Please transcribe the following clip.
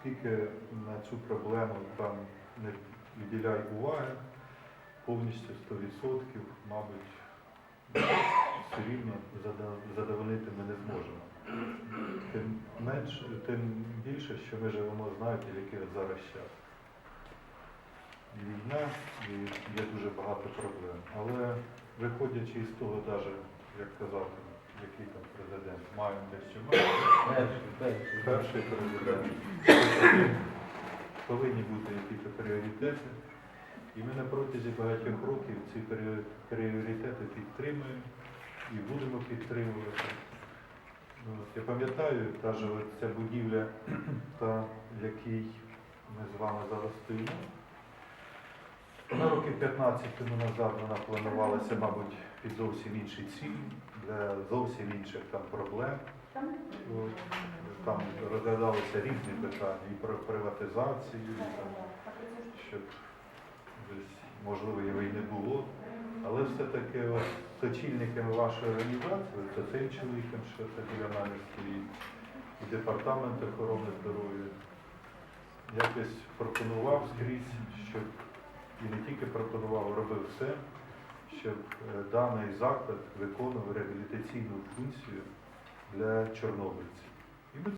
скільки на цю проблему там не виділяй уваги, повністю 100%, мабуть, все рівно задовольнити ми не зможемо. Тим менш, тим більше, що ми живемо, знаєте, який зараз час. Війна і є дуже багато проблем. Але виходячи із того, навіть, як казав, який там президент, маємо дещо маємо. Перший, президент. Повинні бути якісь пріоритети. І ми на протязі багатьох років ці пріоритети підтримуємо і будемо підтримувати. Ну, от Я пам'ятаю, та ж ця будівля, та, в якій ми з вами зараз стоїмо. Вона років 15 тому назад вона планувалася, мабуть, під зовсім інші цілі, для зовсім інших там проблем. Там розглядалися різні питання і про приватизацію, і там, щоб десь, можливо, його і не було. Але все-таки от, з очільниками вашої організації, це цим чоловіком, що це біля стоїть, і департамент охорони здоров'я, якось пропонував скрізь, щоб і не тільки пропонував, робив все, щоб е, даний заклад виконував реабілітаційну функцію для чорнобильців.